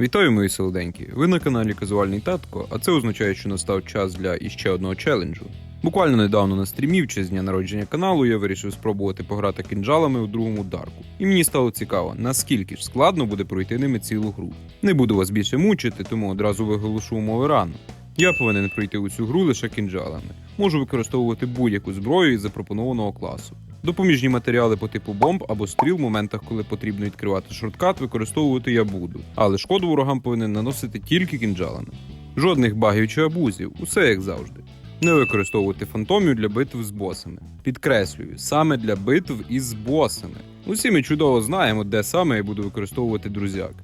Вітаю, мої солоденькі! Ви на каналі Казуальний Татко, а це означає, що настав час для іще одного челенджу. Буквально недавно на стрімі, в честь дня народження каналу, я вирішив спробувати пограти кінжалами у другому дарку. І мені стало цікаво, наскільки ж складно буде пройти ними цілу гру. Не буду вас більше мучити, тому одразу виголошу умови рано. Я повинен пройти у цю гру лише кінжалами. Можу використовувати будь-яку зброю із запропонованого класу. Допоміжні матеріали по типу бомб або стріл в моментах, коли потрібно відкривати шорткат, використовувати я буду, але шкоду ворогам повинен наносити тільки кінжалами. Жодних багів чи абузів, усе як завжди. Не використовувати фантомів для битв з босами. Підкреслюю, саме для битв із босами. Усі ми чудово знаємо, де саме я буду використовувати друзяк.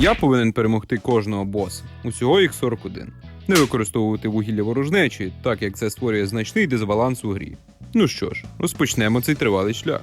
Я повинен перемогти кожного боса. Усього їх 41. Не використовувати вугілля ворожнечі, так як це створює значний дисбаланс у грі. Ну що ж, розпочнемо цей тривалий шлях.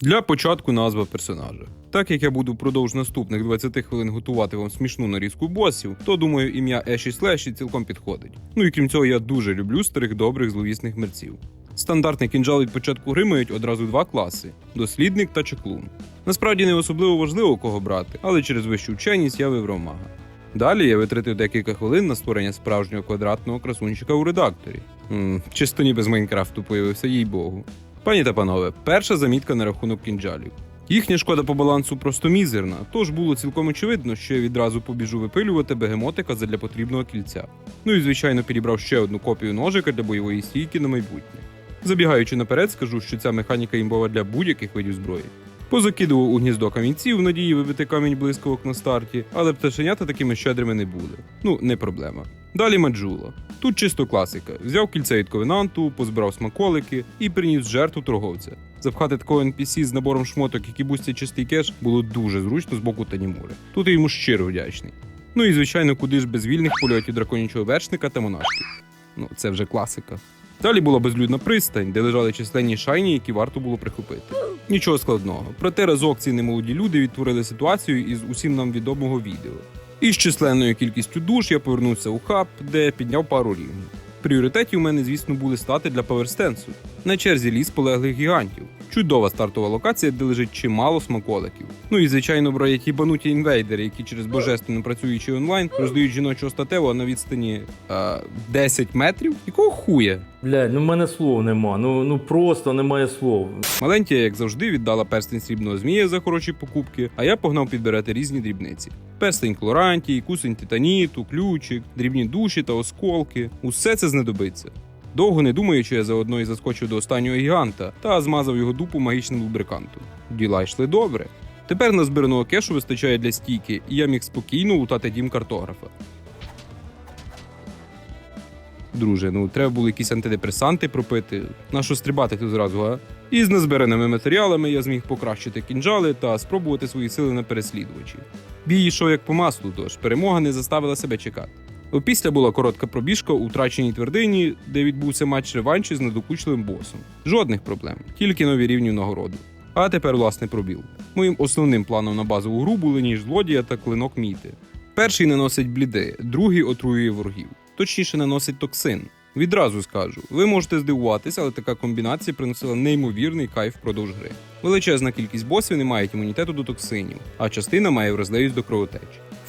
Для початку назва персонажа. Так як я буду впродовж наступних 20 хвилин готувати вам смішну нарізку босів, то думаю, ім'я Еші Слеші цілком підходить. Ну і крім цього, я дуже люблю старих добрих зловісних мерців. Стандартний кінжал від початку гри мають одразу два класи: дослідник та чеклун. Насправді не особливо важливо кого брати, але через вищу вченість я вибрав мага. Далі я витратив декілька хвилин на створення справжнього квадратного красунчика у редакторі. м чисто ніби з Майнкрафту появився, їй богу. Пані та панове, перша замітка на рахунок кінжалів. Їхня шкода по балансу просто мізерна, тож було цілком очевидно, що я відразу побіжу випилювати бегемотика задля потрібного кільця. Ну і звичайно підібрав ще одну копію ножика для бойової стійки на майбутнє. Забігаючи наперед, скажу, що ця механіка імбова для будь-яких видів зброї. Позакидував у гніздо камінців в надії вибити камінь блискавок на старті, але пташенята такими щедрими не були. Ну, не проблема. Далі маджула. Тут чисто класика. Взяв кільце від ковенанту, позбирав смаколики і приніс жертву торговця. Запхати такого NPC з набором шмоток, які бустять чистий кеш, було дуже зручно з боку Танімури. Тут я йому щиро вдячний. Ну і звичайно, куди ж без вільних польотів драконячого вершника та монашки. Ну, це вже класика. Далі була безлюдна пристань, де лежали численні шайні, які варто було прихопити. Нічого складного. Проте разок ці немолоді люди відтворили ситуацію із усім нам відомого відео. Із численною кількістю душ я повернувся у хаб, де підняв пару рівнів. Пріоритеті у мене, звісно, були стати для паверстенсу. На черзі ліс полеглих гігантів. Чудова стартова локація, де лежить чимало смаколиків. Ну і звичайно, бродять їбануті інвейдери, які через божественно працюючий онлайн роздають жіночого статевого на відстані е, 10 метрів. Якого хуя? Блядь, ну в мене слов нема. Ну, ну просто немає слов. Маленькія, як завжди, віддала перстень срібного змія за хороші покупки, а я погнав підбирати різні дрібниці: перстень клорантій, кусень титаніту, ключик, дрібні душі та осколки. Усе це знадобиться. Довго не думаючи, я заодно і заскочив до останнього гіганта та змазав його дупу магічним лубрикантом. Діла йшли добре. Тепер назбираного кешу вистачає для стійки, і я міг спокійно лутати дім картографа. Друже, ну треба було якісь антидепресанти пропити. Нащо стрибати тут зразу, а? І з назбираними матеріалами я зміг покращити кінжали та спробувати свої сили на переслідувачі. Бій йшов як по маслу, тож перемога не заставила себе чекати. Опісля була коротка пробіжка у втраченій твердині, де відбувся матч реванші з недокучливим босом. Жодних проблем, тільки нові рівні нагороду. А тепер власне пробіл. Моїм основним планом на базову гру були ніж злодія та клинок міти. Перший наносить бліди, другий отруює ворогів, точніше наносить токсин. Відразу скажу, ви можете здивуватися, але така комбінація приносила неймовірний кайф впродовж гри. Величезна кількість босів не мають імунітету до токсинів, а частина має вразливість до кровотеч.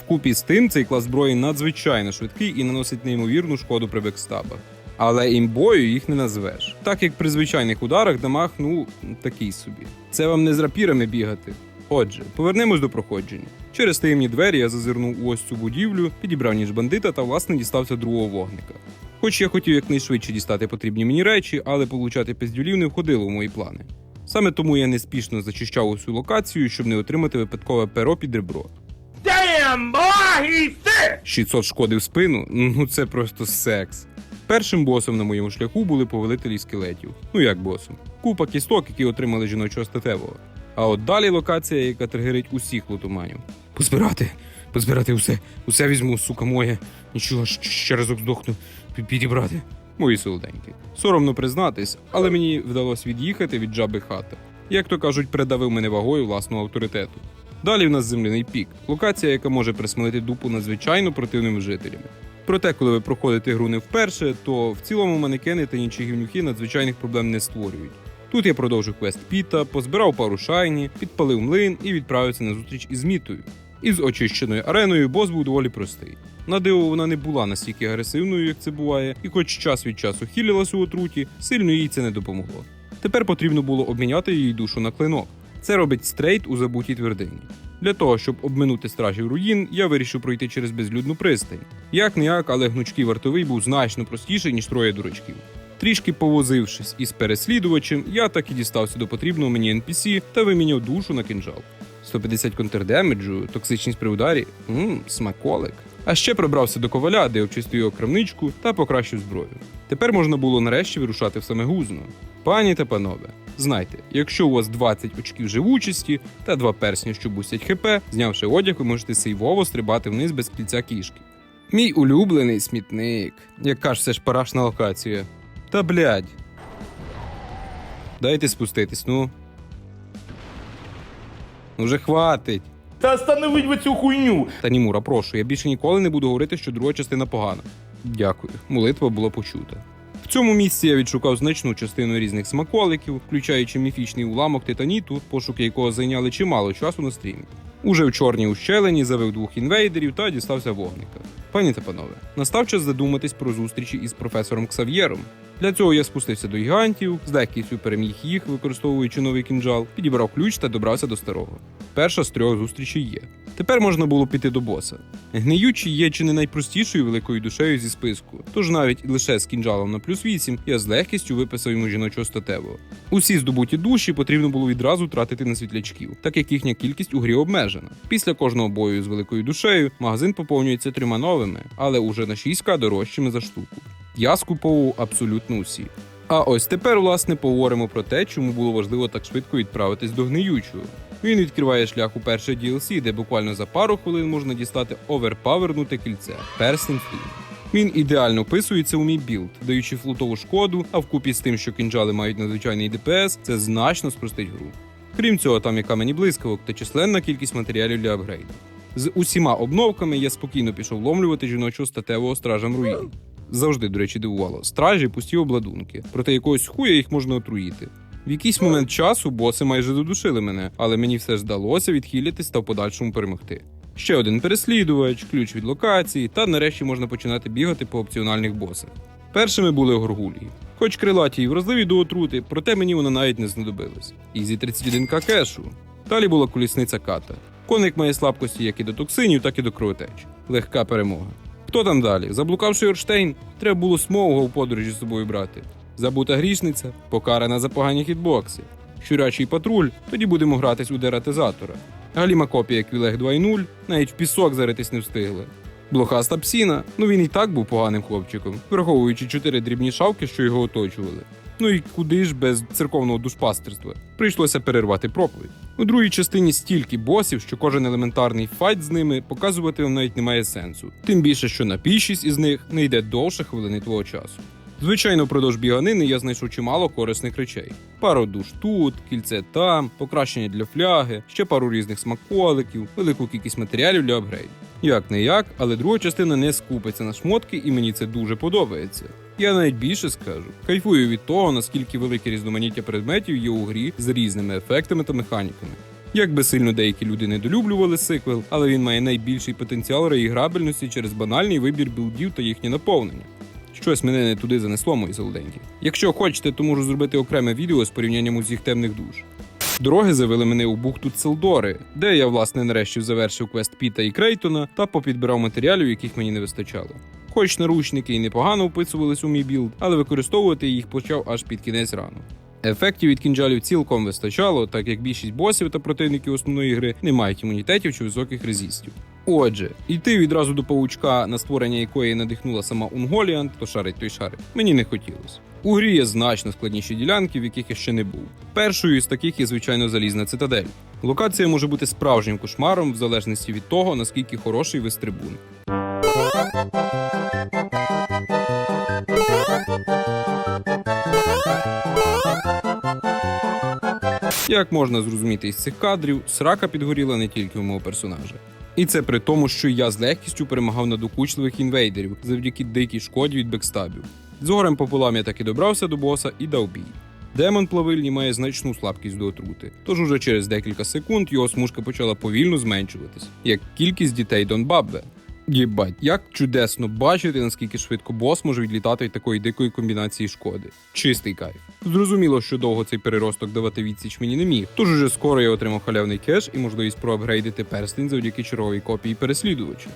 Вкупі з тим цей клас зброї надзвичайно швидкий і наносить неймовірну шкоду при бекстабах. Але імбою їх не назвеш. Так як при звичайних ударах дамаг, ну такий собі. Це вам не з рапірами бігати. Отже, повернемось до проходження. Через таємні двері я зазирнув у ось цю будівлю, підібрав ніж бандита та власне дістався другого вогника. Хоч я хотів якнайшвидше дістати потрібні мені речі, але получати пиздюлів не входило в мої плани. Саме тому я неспішно зачищав усю локацію, щоб не отримати випадкове перо під ребро. 600 шкоди в спину ну це просто секс. Першим босом на моєму шляху були повелителі скелетів. Ну як босом? Купа кісток, які отримали жіночого статевого. А от далі локація, яка тригерить усіх лутуманів. Позбирати, позбирати усе, усе візьму, сука моє. Нічого, ще разок здохну, підібрати. Мої солоденькі. Соромно признатись, але мені вдалося від'їхати від жаби хата. Як то кажуть, придавив мене вагою власного авторитету. Далі в нас земляний пік, локація, яка може присмолити дупу надзвичайно противними жителями. Проте, коли ви проходите гру не вперше, то в цілому манекени та інші гівнюхи надзвичайних проблем не створюють. Тут я продовжив квест Піта, позбирав пару шайні, підпалив млин і відправився на зустріч із мітою. Із очищеною ареною бос був доволі простий. На диво вона не була настільки агресивною, як це буває, і хоч час від часу хілілась у отруті, сильно їй це не допомогло. Тепер потрібно було обміняти її душу на клинок. Це робить стрейт у забутій твердині. Для того, щоб обминути стражів руїн, я вирішив пройти через безлюдну пристань. Як не як, але гнучкий вартовий був значно простіший, ніж троє дурачків. Трішки повозившись із переслідувачем, я так і дістався до потрібного мені NPC та виміняв душу на кинжал. 150 контрдемеджу, токсичність при ударі, мм, смаколик. А ще прибрався до коваля, де обчистив його крамничку та покращив зброю. Тепер можна було нарешті вирушати в саме гузно. Пані та панове, знайте, якщо у вас 20 очків живучості та два персні, що бустять ХП, знявши одяг, ви можете сейвово стрибати вниз без кільця кішки. Мій улюблений смітник. Яка ж це ж парашна локація. Та блядь. Дайте спуститись, ну. Ну вже хватить. Та остановіть ви цю хуйню! Та Німура, прошу, я більше ніколи не буду говорити, що друга частина погана. Дякую, молитва була почута. В цьому місці я відшукав значну частину різних смаколиків, включаючи міфічний уламок титаніту, пошуки якого зайняли чимало часу на стрімі. Уже в чорній ущелині завив двох інвейдерів та дістався вогника. Пані та панове, настав час задуматись про зустрічі із професором Ксав'єром. Для цього я спустився до гігантів, з легкістю переміг їх, використовуючи новий кінжал, підібрав ключ та добрався до старого. Перша з трьох зустрічей є. Тепер можна було піти до боса. Гниючий є чи не найпростішою великою душею зі списку, тож навіть лише з кінжалом на плюс 8 я з легкістю виписав йому жіночого статевого. Усі здобуті душі потрібно було відразу тратити на світлячків, так як їхня кількість у грі обмежена. Після кожного бою з великою душею магазин поповнюється трьома новими, але уже на 6к дорожчими за штуку. Я скуповував абсолютно усі. А ось тепер, власне, поговоримо про те, чому було важливо так швидко відправитись до гниючого. Він відкриває шлях у перше DLC, де буквально за пару хвилин можна дістати оверпавернуте кільце Перстень Флім. Він ідеально вписується у мій білд, даючи флутову шкоду, а вкупі з тим, що кінжали мають надзвичайний ДПС, це значно спростить гру. Крім цього, там є камені блискавок та численна кількість матеріалів для апгрейду. З усіма обновками я спокійно пішов вломлювати жіночого статевого стражем руїн. Завжди, до речі, дивувало. Стражі пусті обладунки, проте якогось хуя їх можна отруїти. В якийсь момент часу боси майже додушили мене, але мені все ж вдалося відхилитись та в подальшому перемогти. Ще один переслідувач, ключ від локації, та нарешті можна починати бігати по опціональних босах. Першими були горгулії. Хоч крилаті і вразливі до отрути, проте мені вона навіть не знадобилась. Ізі 31к кешу. Далі була колісниця ката. Коник має слабкості як і до токсинів, так і до кровотеч. Легка перемога. Хто там далі? Заблукавши Орштейн, треба було смовга у подорожі з собою брати. Забута грішниця, покарана за погані хітбокси. Щурячий патруль, тоді будемо гратись у дератизатора. Галіма копія Квілег 2.0, навіть в пісок заритись не встигли. Блохаста псіна, ну він і так був поганим хлопчиком, враховуючи чотири дрібні шавки, що його оточували. Ну і куди ж без церковного душпастерства? Прийшлося перервати проповідь. У другій частині стільки босів, що кожен елементарний файт з ними показувати вам навіть немає сенсу. Тим більше, що на більшість із них не йде довше хвилини твого часу. Звичайно, впродовж біганини я знайшов чимало корисних речей: пару душ тут, кільце там, покращення для фляги, ще пару різних смаколиків, велику кількість матеріалів для апгрейду. Як не як, але друга частина не скупиться на шмотки, і мені це дуже подобається. Я навіть більше скажу. Кайфую від того, наскільки велике різноманіття предметів є у грі з різними ефектами та механіками. Як би сильно деякі люди недолюблювали сиквел, але він має найбільший потенціал реіграбельності через банальний вибір білдів та їхнє наповнення. Щось мене не туди занесло, мої солоденькі. Якщо хочете, то можу зробити окреме відео з порівнянням усіх темних душ. Дороги завели мене у бухту Целдори, де я, власне, нарешті завершив квест Піта і Крейтона та попідбирав матеріалів, яких мені не вистачало. Хоч наручники і непогано вписувались у мій білд, але використовувати їх почав аж під кінець рану. Ефектів від кінжалів цілком вистачало, так як більшість босів та противників основної гри не мають імунітетів чи високих резистів. Отже, йти відразу до паучка, на створення якої надихнула сама Унголіан, то шарить той шарить, мені не хотілося. У грі є значно складніші ділянки, в яких я ще не був. Першою із таких є звичайно залізна цитадель. Локація може бути справжнім кошмаром в залежності від того, наскільки хороший ви стрибун. Як можна зрозуміти із цих кадрів, срака підгоріла не тільки у мого персонажа. І це при тому, що я з легкістю перемагав надокучливих інвейдерів завдяки дикій шкоді від бекстабів. З горем пополам я таки добрався до боса і дав бій. Демон плавильні має значну слабкість до отрути, тож уже через декілька секунд його смужка почала повільно зменшуватись, як кількість дітей Донбаббе. Єбать, як чудесно бачити, наскільки швидко бос може відлітати від такої дикої комбінації шкоди. Чистий кайф. Зрозуміло, що довго цей переросток давати відсіч мені не міг, тож уже скоро я отримав халявний кеш і можливість проапгрейдити перстень завдяки черговій копії переслідувача.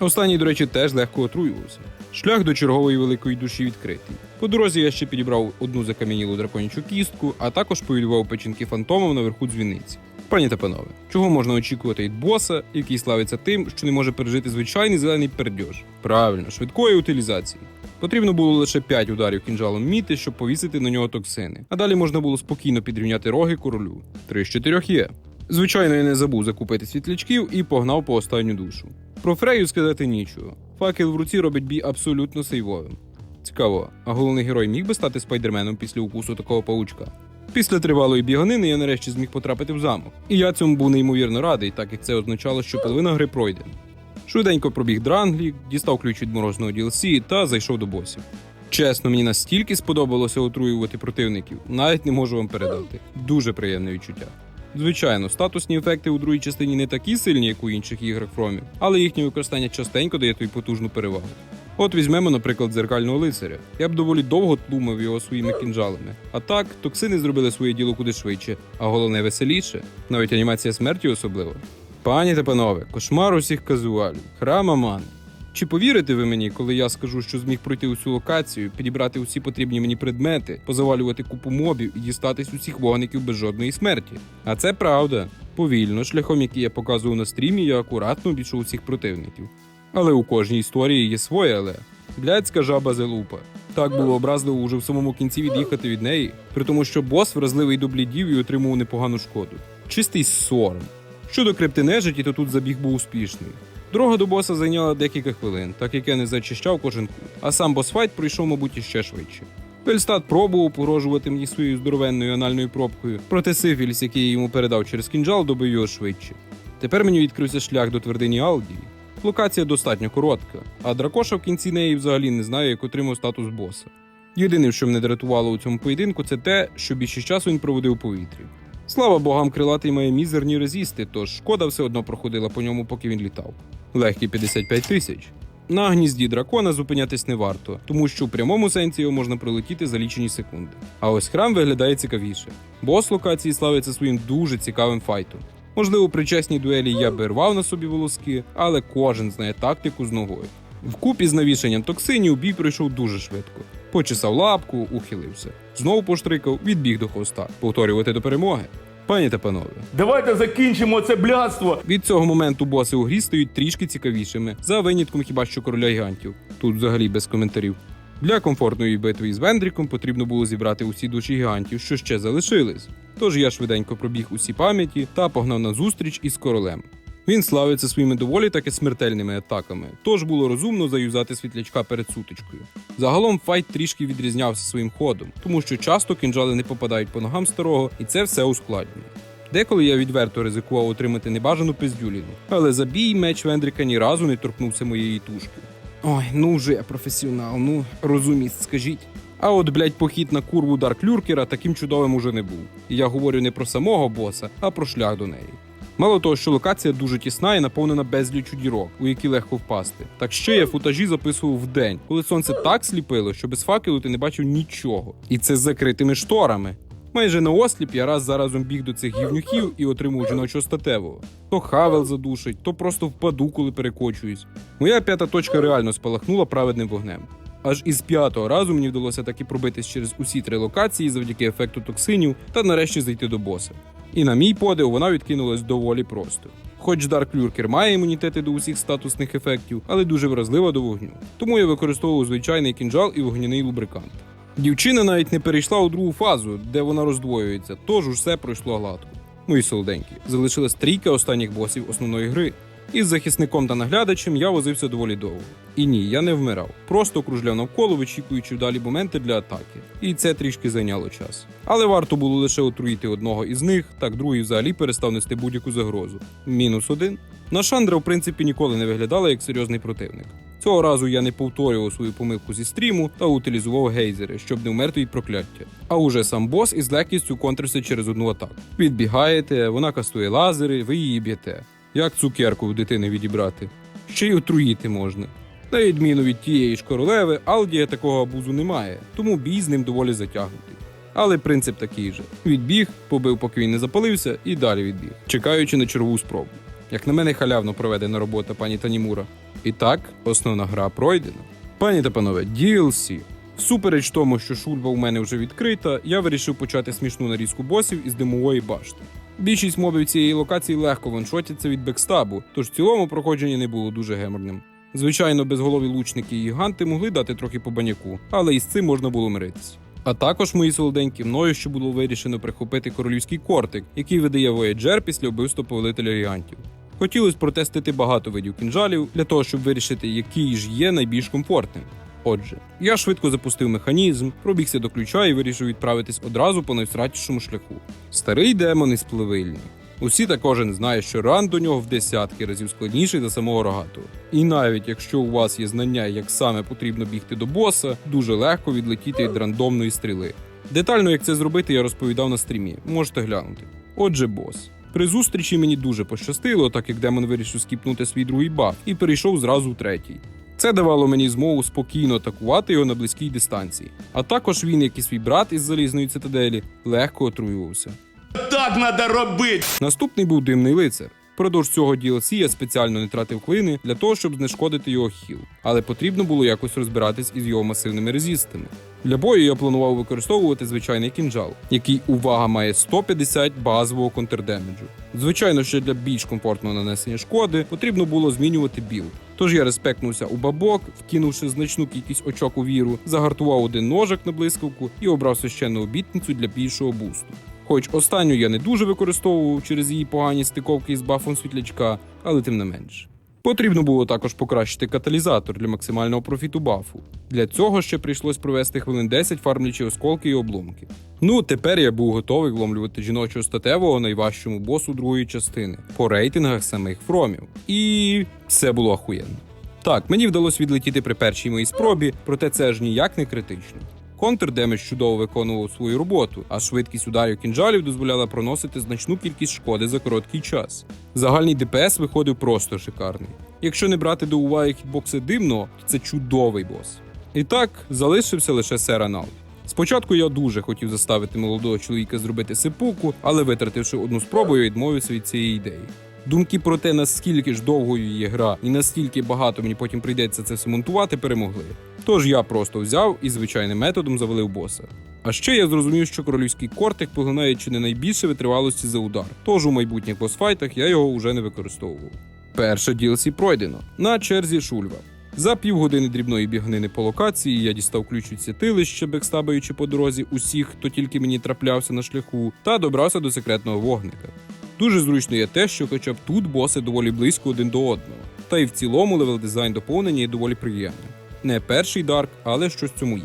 Останній, до речі, теж легко отруювався. Шлях до чергової великої душі відкритий. По дорозі я ще підібрав одну закам'янілу драконячу кістку, а також повідував печінки фантомом наверху дзвіниці. Пані та панове, чого можна очікувати від боса, який славиться тим, що не може пережити звичайний зелений пердьож? Правильно, швидкої утилізації. Потрібно було лише 5 ударів кінжалом міти, щоб повісити на нього токсини. А далі можна було спокійно підрівняти роги королю. Три з чотирьох є. Звичайно, я не забув закупити світлячків і погнав по останню душу. Про Фрею сказати нічого. Факел в руці робить бій абсолютно сейвовим. Цікаво, а головний герой міг би стати спайдерменом після укусу такого паучка? Після тривалої біганини я нарешті зміг потрапити в замок. І я цьому був неймовірно радий, так як це означало, що половина гри пройде. Швиденько пробіг дранглі, дістав ключ від морозного DLC та зайшов до босів. Чесно, мені настільки сподобалося отруювати противників, навіть не можу вам передати. Дуже приємне відчуття. Звичайно, статусні ефекти у другій частині не такі сильні, як у інших іграх Фромі, але їхнє використання частенько дає тобі потужну перевагу. От візьмемо, наприклад, дзеркального лицаря. Я б доволі довго тлумив його своїми кінжалами. А так, токсини зробили своє діло куди швидше, а головне веселіше, навіть анімація смерті особливо. Пані та панове, кошмар усіх казуалів, храм Аман. Чи повірите ви мені, коли я скажу, що зміг пройти усю локацію, підібрати усі потрібні мені предмети, позавалювати купу мобів і дістатись усіх вогників без жодної смерті? А це правда. Повільно, шляхом, який я показував на стрімі, я акуратно обійшов усіх противників. Але у кожній історії є своє але. Блядська жаба зелупа. Так було образливо уже в самому кінці від'їхати від неї, при тому, що бос вразливий до блідів і отримував непогану шкоду. Чистий сором. Щодо криптинежиті, то тут забіг був успішний. Дорога до боса зайняла декілька хвилин, так як я не зачищав кожен кут, а сам босфайт пройшов, мабуть, іще швидше. Вельстат пробував погрожувати мені своєю здоровенною анальною пробкою, проте Сифіліс, який я йому передав через кінжал, добив його швидше. Тепер мені відкрився шлях до твердині Алдії. Локація достатньо коротка, а дракоша в кінці неї взагалі не знає, як отримав статус боса. Єдине, що мене дратувало у цьому поєдинку, це те, що більшість часу він проводив у повітрі. Слава богам, крилатий має мізерні резісти, тож шкода все одно проходила по ньому, поки він літав. Легкі 55 тисяч. На гнізді дракона зупинятись не варто, тому що в прямому сенсі його можна пролетіти за лічені секунди. А ось храм виглядає цікавіше. Бос локації славиться своїм дуже цікавим файтом. Можливо, при чесній дуелі я би рвав на собі волоски, але кожен знає тактику з ногою. Вкупі з навішанням токсинів бій пройшов дуже швидко. Почесав лапку, ухилився. Знову поштрикав, відбіг до хвоста. Повторювати до перемоги. Пані та панове, Давайте закінчимо це блядство. від цього моменту боси у грі стають трішки цікавішими, за винятком хіба що короля гігантів. Тут взагалі без коментарів. Для комфортної битви із Вендріком потрібно було зібрати усі душі гігантів, що ще залишились. Тож я швиденько пробіг усі пам'яті та погнав на зустріч із королем. Він славиться своїми доволі таки смертельними атаками, тож було розумно заюзати світлячка перед сутичкою. Загалом файт трішки відрізнявся своїм ходом, тому що часто кинджали не попадають по ногам старого, і це все ускладнює. Деколи я відверто ризикував отримати небажану пиздюліну, але за бій меч Вендрика ні разу не торкнувся моєї тушки. Ой, ну вже я професіонал, ну розумість, скажіть. А от, блядь, похід на курву Дарк Люркера таким чудовим уже не був. І я говорю не про самого боса, а про шлях до неї. Мало того, що локація дуже тісна і наповнена безлічу дірок, у які легко впасти. Так ще я футажі записував в день, коли сонце так сліпило, що без факелу ти не бачив нічого. І це з закритими шторами. Майже на осліп я раз за разом біг до цих гівнюків і отримав жіночого статевого. То хавел задушить, то просто впаду, коли перекочуюсь. Моя п'ята точка реально спалахнула праведним вогнем. Аж із п'ятого разу мені вдалося таки пробитись через усі три локації завдяки ефекту токсинів та нарешті зайти до боса. І на мій подив вона відкинулась доволі просто. Хоч Дарк Люркер має імунітети до усіх статусних ефектів, але дуже вразлива до вогню. Тому я використовував звичайний кінжал і вогняний лубрикант. Дівчина навіть не перейшла у другу фазу, де вона роздвоюється, тож усе пройшло гладко. Мої солоденькі, залишилась трійка останніх босів основної гри. Із захисником та наглядачем я возився доволі довго. І ні, я не вмирав, просто кружляв навколо, вичікуючи вдалі моменти для атаки. І це трішки зайняло час. Але варто було лише отруїти одного із них, так другий взагалі перестав нести будь-яку загрозу. Мінус один. Нашандра, в принципі, ніколи не виглядала як серйозний противник. Цього разу я не повторював свою помилку зі стріму та утилізував гейзери, щоб не вмерти від прокляття. А уже сам бос із легкістю контрився через одну атаку. Відбігаєте, вона кастує лазери, ви її б'єте. Як цукерку в дитини відібрати? Ще й отруїти можна. На відміну від тієї ж королеви, Алдія такого абузу немає, тому бій з ним доволі затягнутий. Але принцип такий же: відбіг, побив, поки він не запалився, і далі відбіг, чекаючи на чергову спробу. Як на мене, халявно проведена робота пані Танімура. І так, основна гра пройдена. Пані та панове, DLC. Всупереч тому, що шульба у мене вже відкрита, я вирішив почати смішну нарізку босів із димової башти. Більшість мобів цієї локації легко ваншотяться від бекстабу, тож в цілому проходження не було дуже геморним. Звичайно, безголові лучники і гіганти могли дати трохи по баняку, але із цим можна було миритися. А також мої солоденькі мною ще було вирішено прихопити королівський кортик, який видає Voyager після вбивства повелителя гігантів. Хотілося протестити багато видів кінжалів для того, щоб вирішити, який ж є найбільш комфортним. Отже, я швидко запустив механізм, пробігся до ключа і вирішив відправитись одразу по найсратішому шляху. Старий демон із пливильні. Усі та кожен знає, що ран до нього в десятки разів складніший за самого рогатого. І навіть якщо у вас є знання, як саме потрібно бігти до боса, дуже легко відлетіти від рандомної стріли. Детально, як це зробити, я розповідав на стрімі. Можете глянути. Отже, бос. При зустрічі мені дуже пощастило, так як демон вирішив скіпнути свій другий баф і перейшов зразу в третій. Це давало мені змогу спокійно атакувати його на близькій дистанції. А також він, як і свій брат із залізної цитаделі, легко отруювався. Так надо робити. Наступний був димний лицар. Впродовж цього DLC я спеціально не тратив клини для того, щоб знешкодити його хіл, але потрібно було якось розбиратись із його масивними резістами. Для бою я планував використовувати звичайний кінжал, який увага має 150 базового контрдемеджу. Звичайно, що для більш комфортного нанесення шкоди потрібно було змінювати білд. Тож я респектнувся у бабок, вкинувши значну кількість очок у віру, загартував один ножик на блискавку і обрав священну обітницю для більшого бусту. Хоч останню я не дуже використовував через її погані стиковки із бафом світлячка, але тим не менш. Потрібно було також покращити каталізатор для максимального профіту бафу. Для цього ще прийшлось провести хвилин 10 фармлячи осколки і обломки. Ну, тепер я був готовий вломлювати жіночого статевого найважчому босу другої частини по рейтингах самих фромів. І все було ахуєнно. Так, мені вдалося відлетіти при першій моїй спробі, проте це ж ніяк не критично. Контрдемедж чудово виконував свою роботу, а швидкість ударів кінжалів дозволяла проносити значну кількість шкоди за короткий час. Загальний ДПС виходив просто шикарний. Якщо не брати до уваги хітбокси димного, то це чудовий бос. І так залишився лише сер Аналт. Спочатку я дуже хотів заставити молодого чоловіка зробити сипуку, але витративши одну спробу, я відмовився від цієї ідеї. Думки про те, наскільки ж довгою є гра і наскільки багато мені потім прийдеться це все монтувати, перемогли. Тож я просто взяв і звичайним методом завалив боса. А ще я зрозумів, що королівський кортик поглинає чи не найбільше витривалості за удар. Тож у майбутніх босфайтах я його вже не використовував. Перше DLC пройдено на черзі Шульва. За півгодини дрібної біганини по локації я дістав ключ від святилища, бекстабаючи по дорозі усіх, хто тільки мені траплявся на шляху, та добрався до секретного вогника. Дуже зручно є те, що хоча б тут боси доволі близько один до одного. Та й в цілому левел дизайн доповнення є доволі приємним. Не перший дарк, але щось цьому є.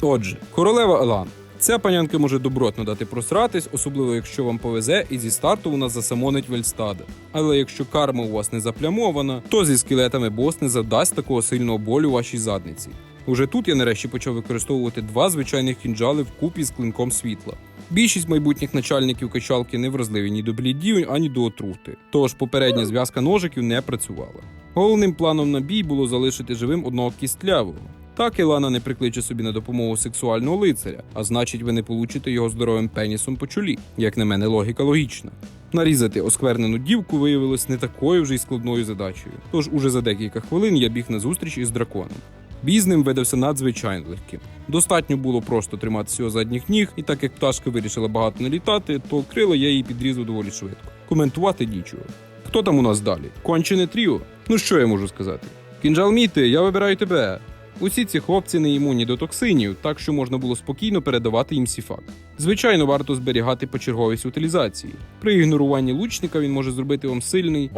Отже, королева Елан. Ця панянка може добротно дати просратись, особливо якщо вам повезе, і зі старту вона засамонить Вельстада. Але якщо карма у вас не заплямована, то зі скелетами бос не завдасть такого сильного болю вашій задниці. Уже тут я нарешті почав використовувати два звичайних кінжали вкупі з клинком світла. Більшість майбутніх начальників качалки не вразливі ні до блідів, ані до отрути, тож попередня зв'язка ножиків не працювала. Головним планом на бій було залишити живим одного кістлявого. Так Ілана не прикличе собі на допомогу сексуального лицаря, а значить, ви не получите його здоровим пенісом по чолі. Як на мене, логіка логічна. Нарізати осквернену дівку виявилось не такою вже й складною задачею. Тож уже за декілька хвилин я біг на зустріч із драконом. Бій з ним видався надзвичайно легким. Достатньо було просто триматися його задніх ніг, і так як пташка вирішила багато не літати, то крила я її підрізав доволі швидко. Коментувати нічого. Хто там у нас далі? Кончене тріо? Ну що я можу сказати? Кінжал Міти, я вибираю тебе. Усі ці хлопці не імунні до токсинів, так що можна було спокійно передавати їм сіфак. Звичайно, варто зберігати почерговість утилізації. При ігноруванні лучника він може зробити вам сильний,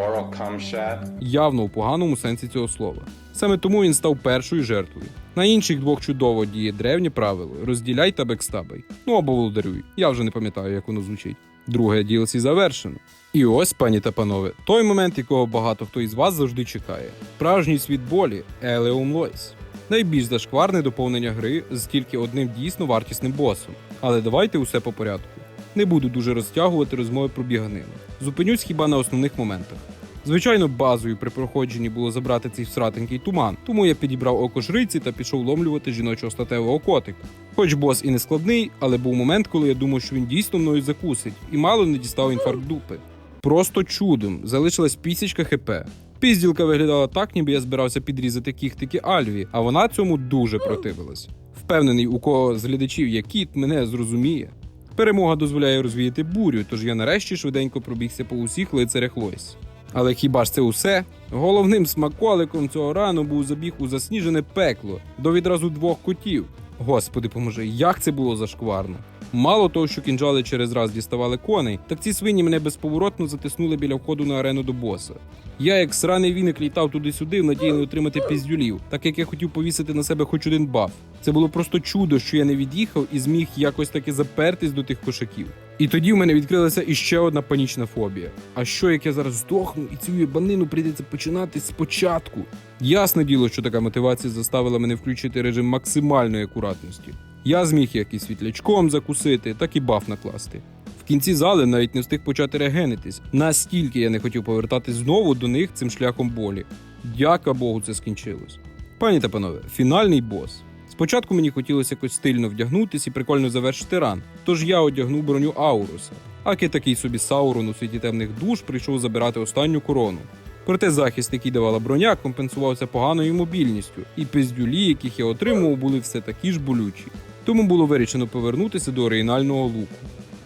явно у поганому сенсі цього слова. Саме тому він став першою жертвою. На інших двох чудово діє древнє правило: розділяй та бекстабай. Ну або володарюй. Я вже не пам'ятаю, як воно звучить. Друге DLC завершено. І ось, пані та панове, той момент, якого багато хто із вас завжди чекає. Справжній світ болі Елеум Лойс. Найбільш зашкварне доповнення гри з тільки одним дійсно вартісним босом. Але давайте усе по порядку. Не буду дуже розтягувати розмови про біганину. Зупинюсь хіба на основних моментах. Звичайно, базою при проходженні було забрати цей всратенький туман, тому я підібрав око жриці та пішов ломлювати жіночого статевого котика. Хоч бос і не складний, але був момент, коли я думав, що він дійсно мною закусить, і мало не дістав інфаркт дупи. Просто чудом залишилась пісічка хп. Пізділка виглядала так, ніби я збирався підрізати кіхтики Альві, а вона цьому дуже противилась. Впевнений, у кого з глядачів є кіт, мене зрозуміє. Перемога дозволяє розвіяти бурю, тож я нарешті швиденько пробігся по усіх лицарях Лойс. Але хіба ж це усе? Головним смаколиком цього рану був забіг у засніжене пекло до відразу двох котів. Господи, поможи, як це було зашкварно. Мало того, що кінжали через раз діставали коней, так ці свині мене безповоротно затиснули біля входу на арену до боса. Я, як сраний віник, літав туди-сюди в надії отримати піздюлів, так як я хотів повісити на себе хоч один баф. Це було просто чудо, що я не від'їхав і зміг якось таки запертись до тих кошаків. І тоді в мене відкрилася іще одна панічна фобія. А що як я зараз здохну і цю банину прийдеться починати спочатку? Ясне діло, що така мотивація заставила мене включити режим максимальної акуратності. Я зміг як і світлячком закусити, так і баф накласти. В кінці зали навіть не встиг почати регенитись. Настільки я не хотів повертатись знову до них цим шляхом болі. Дяка Богу, це скінчилось. Пані та панове, фінальний бос. Спочатку мені хотілося якось стильно вдягнутись і прикольно завершити ран, тож я одягнув броню Ауруса. Аки такий собі Саурон у світі темних душ прийшов забирати останню корону. Проте захист, який давала броня, компенсувався поганою мобільністю, і пиздюлі, яких я отримував, були все такі ж болючі. Тому було вирішено повернутися до оригінального луку.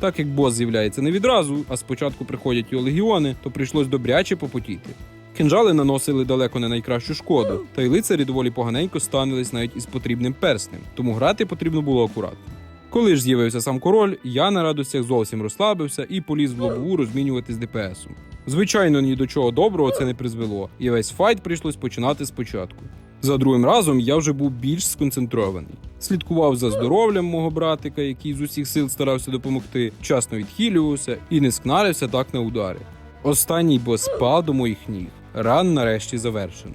Так як бос з'являється не відразу, а спочатку приходять його легіони, то прийшлось добряче попотіти. Кинжали наносили далеко не найкращу шкоду, та й лицарі доволі поганенько станились навіть із потрібним перснем, тому грати потрібно було акуратно. Коли ж з'явився сам король, я на радостях зовсім розслабився і поліз в лобову розмінювати з ДПСом. Звичайно, ні до чого доброго це не призвело, і весь файт прийшлось починати спочатку. За другим разом я вже був більш сконцентрований. Слідкував за здоров'ям мого братика, який з усіх сил старався допомогти, вчасно відхилювався і не скнарився так на удари. Останній бос спав до моїх ніг. Ран нарешті завершено.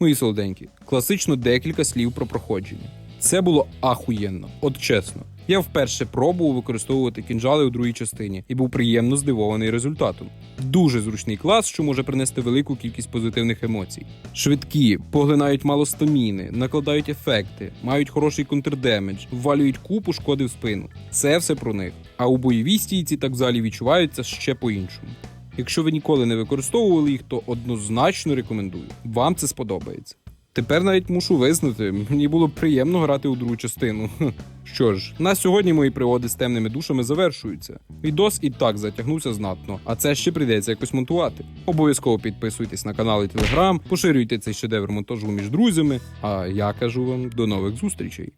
Мої солоденькі, класично декілька слів про проходження. Це було ахуєнно, от чесно. Я вперше пробував використовувати кінжали у другій частині і був приємно здивований результатом. Дуже зручний клас, що може принести велику кількість позитивних емоцій. Швидкі, поглинають мало стаміни, накладають ефекти, мають хороший контрдемедж, ввалюють купу шкоди в спину. Це все про них. А у бойовій стійці так взагалі відчуваються ще по-іншому. Якщо ви ніколи не використовували їх, то однозначно рекомендую. Вам це сподобається. Тепер навіть мушу визнати, мені було приємно грати у другу частину. Що ж, на сьогодні мої пригоди з темними душами завершуються. Відос і так затягнувся знатно, а це ще прийдеться якось монтувати. Обов'язково підписуйтесь на канал і телеграм, поширюйте цей шедевр монтажу між друзями. А я кажу вам до нових зустрічей.